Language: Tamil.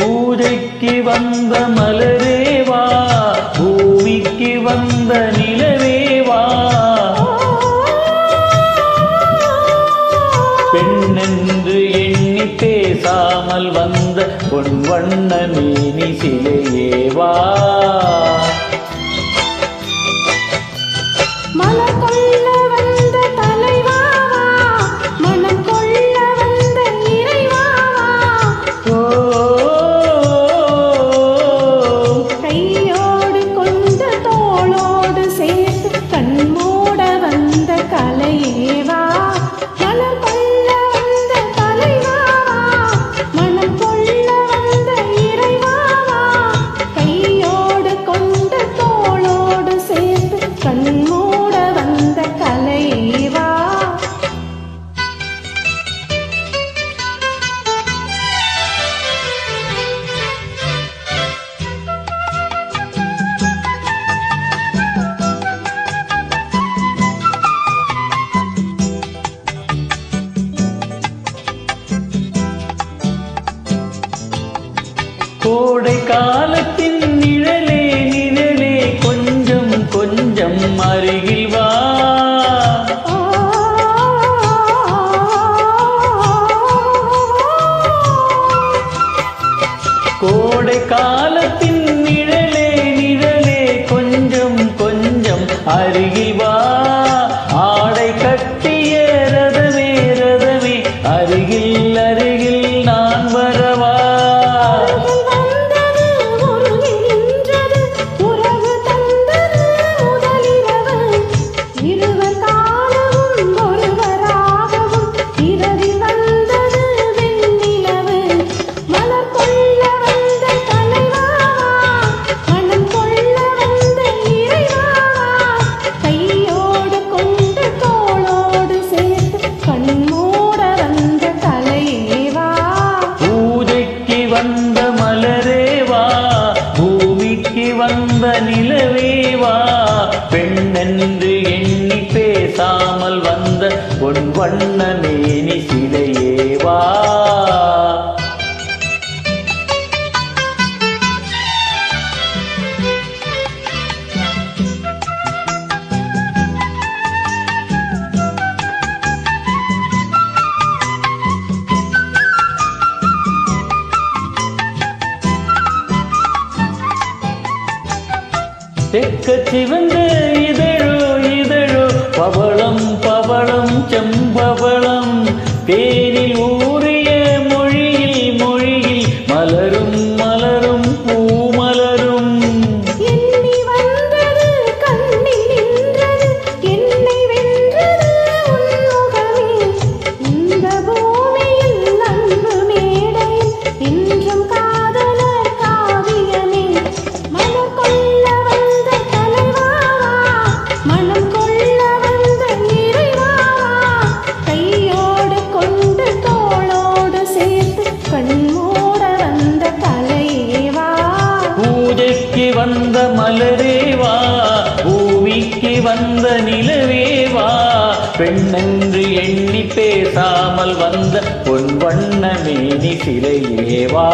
பூஜைக்கு வந்த மலரேவா பூமிக்கு வந்த நிலவேவா? பெண்ணென்று எண்ணி பேசாமல் வந்த பொன் வண்ண மீனி சிலையேவா? கோடை காலத்தின் நிழலே நிழலே கொஞ்சம் கொஞ்சம் அருகில் வா. கோடை காலத்தின் நிழலே நிழலே கொஞ்சம் கொஞ்சம் அருகில் வா. பொன் வண்ண மேனி சிலையேவா தெக்க சிவந்த இதழோ இதழோ பவளம் வந்த நிலவேவா பெண்ணென்று எண்ணி பேசாமல் வந்த பொன் வண்ண மேனி சிலையேவா